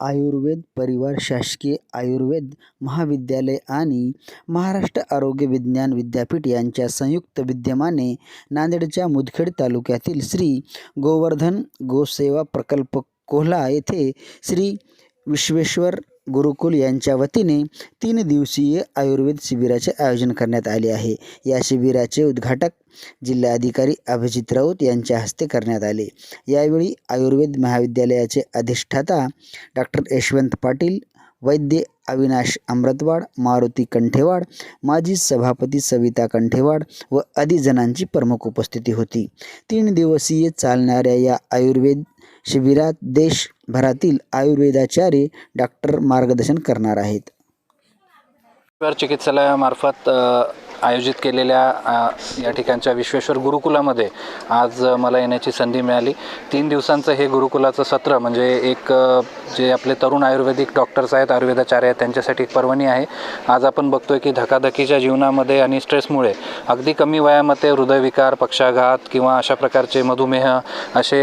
आयुर्वेद परिवार शासकीय आयुर्वेद महाविद्यालय आणि महाराष्ट्र आरोग्य विज्ञान विद्यापीठ यांच्या संयुक्त विद्यमाने नांदेडच्या मुदखेड तालुक्यातील श्री गोवर्धन गोसेवा प्रकल्प कोल्हा येथे श्री विश्वेश्वर गुरुकुल यांच्या वतीने तीन दिवसीय आयुर्वेद शिबिराचे आयोजन करण्यात आले आहे. या शिबिराचे उद्घाटक जिल्हाधिकारी अभिजित राऊत यांच्या हस्ते करण्यात आले. यावेळी आयुर्वेद महाविद्यालयाचे अधिष्ठाता डॉक्टर यशवंत पाटील वैद्य अविनाश अमृतवाड मारुती कंठेवाड माजी सभापती सविता कंठेवाड व अधिजनांची जणांची प्रमुख उपस्थिती होती. तीन दिवसीय चालणाऱ्या या आयुर्वेद शिबिरात देश भरातील आयुर्वेदाचार्य डॉक्टर मार्गदर्शन करणार आहेत. चिकित्सालयामार्फत आयोजित केलेल्या या ठिकाणच्या विश्वेश्वर गुरुकुलामध्ये आज मला येण्याची संधी मिळाली. तीन दिवसांचं हे गुरुकुलाचं सत्र म्हणजे एक जे आपले तरुण आयुर्वेदिक डॉक्टर्स आहेत आयुर्वेदाचार्य आहेत त्यांच्यासाठी एक पर्वणी आहे. आज आपण बघतोय की धकाधकीच्या जीवनामध्ये आणि स्ट्रेसमुळे अगदी कमी वयामध्ये हृदयविकार पक्षाघात किंवा अशा प्रकारचे मधुमेह असे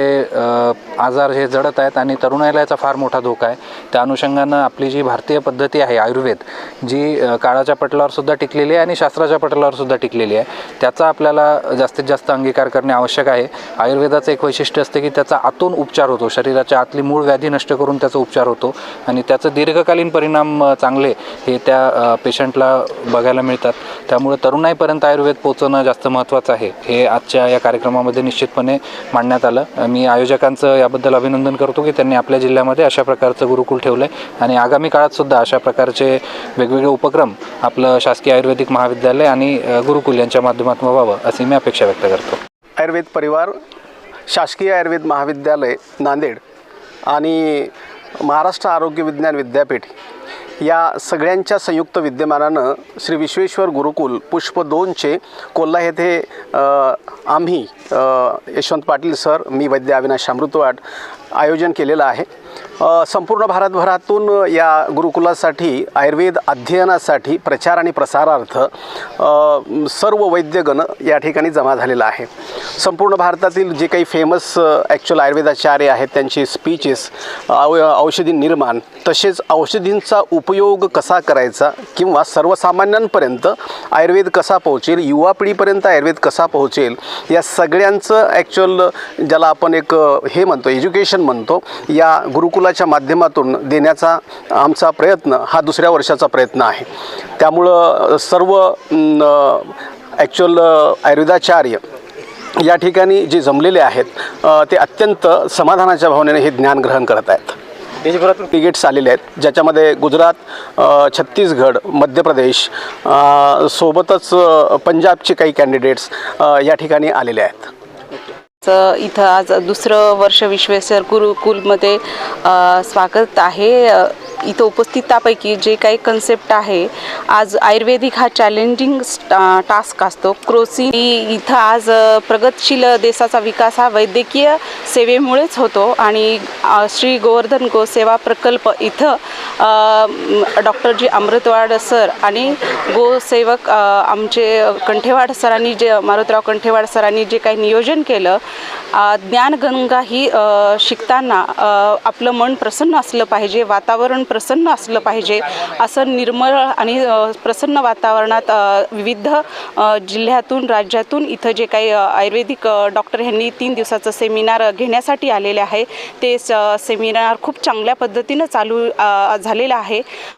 आजार हे जडत आहेत आणि तरुणाईला याचा फार मोठा धोका आहे. त्या अनुषंगानं आपली जी भारतीय पद्धती आहे आयुर्वेद जी का काळाच्या पटलावर सुद्धा टिकलेली आहे आणि शास्त्राच्या पटलावर सुद्धा टिकलेली आहे. त्याचा आपल्याला जास्तीत जास्त अंगीकार करणे आवश्यक आहे. आयुर्वेदाचं एक वैशिष्ट्य असते की त्याचा आतून उपचार होतो. शरीराच्या आतली मूळ व्याधी नष्ट करून त्याचा उपचार होतो. आणि त्याचं दीर्घकालीन परिणाम चांगले हे त्या पेशंटला बघायला मिळतात. त्यामुळे तरुणाईपर्यंत आयुर्वेद पोहोचवणं जास्त महत्त्वाचं आहे. हे आजच्या या कार्यक्रमामध्ये निश्चितपणे मांडण्यात आलं. मी आयोजकांचं याबद्दल अभिनंदन करतो की त्यांनी आपल्या जिल्ह्यामध्ये अशा प्रकारचं गुरुकुल ठेवलं आहे आणि आगामी काळात सुद्धा अशा प्रकारचे वेगवेगळे उपक्रम आपलं शासकीय आयुर्वेदिक महाविद्यालय आणि गुरुकुल यांच्या माध्यमातून व्हावं अशी मी अपेक्षा व्यक्त करतो. आयुर्वेद परिवार शासकीय आयुर्वेद महाविद्यालय नांदेड आणि महाराष्ट्र आरोग्य विज्ञान विद्यापीठ या सगळ्यांच्या संयुक्त विद्यमानानं श्री विश्वेश्वर गुरुकुल पुष्प दोनचे कोल्हा येथे आम्ही यशवंत पाटील सर मी वैद्य अविनाश अमृतवाट आयोजन केलेलं आहे. संपूर्ण भारतभरातून या गुरुकुलासाठी आयुर्वेद अध्ययनासाठी प्रचार आणि प्रसारार्थ सर्व वैद्यगण या ठिकाणी जमा झालेला आहे. संपूर्ण भारतातील जे काही फेमस ॲक्च्युअल आयुर्वेदाचार्य आहेत त्यांची स्पीचेस औ औषधी निर्माण तसेच औषधींचा उपयोग कसा करायचा किंवा सर्वसामान्यांपर्यंत आयुर्वेद कसा पोहोचेल युवा पिढीपर्यंत आयुर्वेद कसा पोहोचेल या सगळ्यांचं ॲक्च्युअल ज्याला आपण एक हे म्हणतो एज्युकेशन म्हणतो या गुरुकुलाच्या माध्यमातून देण्याचा आमचा प्रयत्न हा दुसऱ्या वर्षाचा प्रयत्न आहे. त्यामुळं सर्व ॲक्च्युअल आयुर्वेदाचार्य या ठिकाणी जे जमलेले आहेत ते अत्यंत समाधानाच्या भावनेने हे ज्ञान ग्रहण करत आहेत. देशभरातून क्रिकेट्स आलेले आहेत. ज्याच्यामध्ये गुजरात छत्तीसगड मध्य प्रदेश सोबतच पंजाबचे काही कॅन्डिडेट्स या ठिकाणी आलेले आहेत. इथं आज दुसरं वर्ष विश्वेश्वर गुरुकुलमध्ये स्वागत आहे. इथं उपस्थितापैकी जे काही कन्सेप्ट आहे आज आयुर्वेदिक हा चॅलेंजिंग टास्क असतो. क्रोसी इथं आज प्रगतशील देशाचा विकास हा वैद्यकीय सेवेमुळेच होतो आणि श्री गोवर्धन गोसेवा प्रकल्प इथं डॉक्टर जी अमृतवाड सर आणि गोसेवक आमचे कंठेवाड सरांनी जे मारुतराव कंठेवाड सरांनी जे काही नियोजन केलं ज्ञानगंगा ही शिकताना आपलं मन प्रसन्न असलं पाहिजे वातावरण प्रसन्न असलं पाहिजे. असं निर्मळ आणि प्रसन्न वातावरणात विविध जिल्ह्यातून राज्यातून इथं जे काही आयुर्वेदिक डॉक्टर ह्यांनी तीन दिवसाचं सेमिनार घेण्यासाठी आलेले आहे. ते स सेमिनार खूप चांगल्या पद्धतीनं चालू झालेलं आहे.